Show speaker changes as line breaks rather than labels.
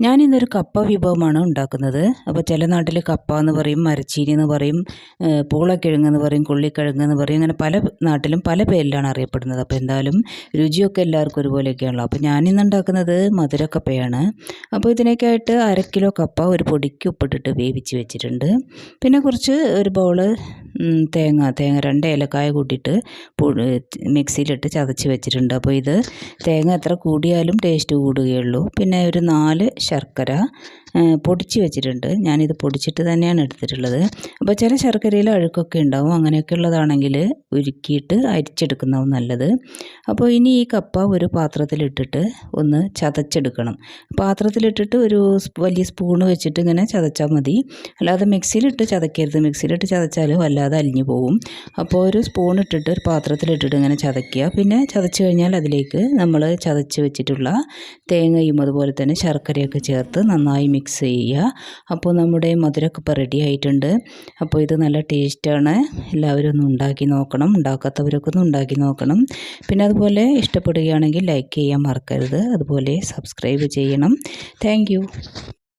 ഞാൻ ഇന്നൊരു കപ്പ വിഭവമാണ് ഉണ്ടാക്കുന്നത്. അപ്പോൾ ചില നാട്ടിൽ കപ്പ എന്ന് പറയും മരച്ചീനി എന്ന് പറയും പൂളക്കിഴങ്ങ് എന്ന് പറയും കൊള്ളിക്കിഴങ്ങ് എന്ന് പറയും അങ്ങനെ പല നാട്ടിലും പല പേരിലാണ് അറിയപ്പെടുന്നത്. അപ്പോൾ എന്തായാലും രുചിയൊക്കെ എല്ലാവർക്കും ഒരുപോലെയൊക്കെയാണല്ലോ. അപ്പോൾ ഞാനിന്ന് ഉണ്ടാക്കുന്നത് മധുരക്കപ്പയാണ്. അപ്പോൾ ഇതിനൊക്കെയായിട്ട് അര കിലോ കപ്പ ഒരു പൊടിക്ക് ഉപ്പിട്ടിട്ട് വേവിച്ച് വെച്ചിട്ടുണ്ട്. പിന്നെ കുറച്ച് ഒരു ബൗൾ തേങ്ങ തേങ്ങ രണ്ട് ഏലക്കായ കൂട്ടിയിട്ട് മിക്സിയിലിട്ട് ചതച്ച് വെച്ചിട്ടുണ്ട്. അപ്പോൾ ഇത് തേങ്ങ എത്ര കൂടിയാലും ടേസ്റ്റ് കൂടുകയുള്ളൂ. പിന്നെ ഒരു നാല് ശർക്കര പൊടിച്ച് വെച്ചിട്ടുണ്ട്. ഞാനിത് പൊടിച്ചിട്ട് തന്നെയാണ് എടുത്തിട്ടുള്ളത്. അപ്പോൾ ചില ശർക്കരയിൽ അഴുക്കൊക്കെ ഉണ്ടാവും. അങ്ങനെയൊക്കെ ഉള്ളതാണെങ്കിൽ ഉരുക്കിയിട്ട് അരിച്ചെടുക്കുന്നതാവും നല്ലത്. അപ്പോൾ ഇനി ഈ കപ്പ ഒരു പാത്രത്തിലിട്ടിട്ട് ഒന്ന് ചതച്ചെടുക്കണം. പാത്രത്തിലിട്ടിട്ട് ഒരു വലിയ സ്പൂണ് വെച്ചിട്ട് ഇങ്ങനെ ചതച്ചാൽ മതി. അല്ലാതെ മിക്സിയിലിട്ട് ചതക്കരുത്. മിക്സിയിലിട്ട് ചതച്ചാലും വല്ലാതെ അലിഞ്ഞു പോവും. അപ്പോൾ ഒരു സ്പൂൺ ഇട്ടിട്ട് ഒരു പാത്രത്തിലിട്ടിട്ട് ഇങ്ങനെ ചതയ്ക്കുക. പിന്നെ ചതച്ച് കഴിഞ്ഞാൽ അതിലേക്ക് നമ്മൾ ചതച്ച് വെച്ചിട്ടുള്ള തേങ്ങയും അതുപോലെ തന്നെ ശർക്കരയൊക്കെ ചേർത്ത് നന്നായി മിക്സ് ചെയ്യുക. അപ്പോൾ നമ്മുടെ മധുരമൊക്കെ ഇപ്പോൾ റെഡി ആയിട്ടുണ്ട്. അപ്പോൾ ഇത് നല്ല ടേസ്റ്റാണ് എല്ലാവരും ഒന്ന് ഉണ്ടാക്കി നോക്കണം. ഉണ്ടാക്കാത്തവരൊക്കെ ഒന്ന് ഉണ്ടാക്കി നോക്കണം. പിന്നെ അതുപോലെ ഇഷ്ടപ്പെടുകയാണെങ്കിൽ ലൈക്ക് ചെയ്യാൻ മറക്കരുത്. അതുപോലെ സബ്സ്ക്രൈബ് ചെയ്യണം. താങ്ക്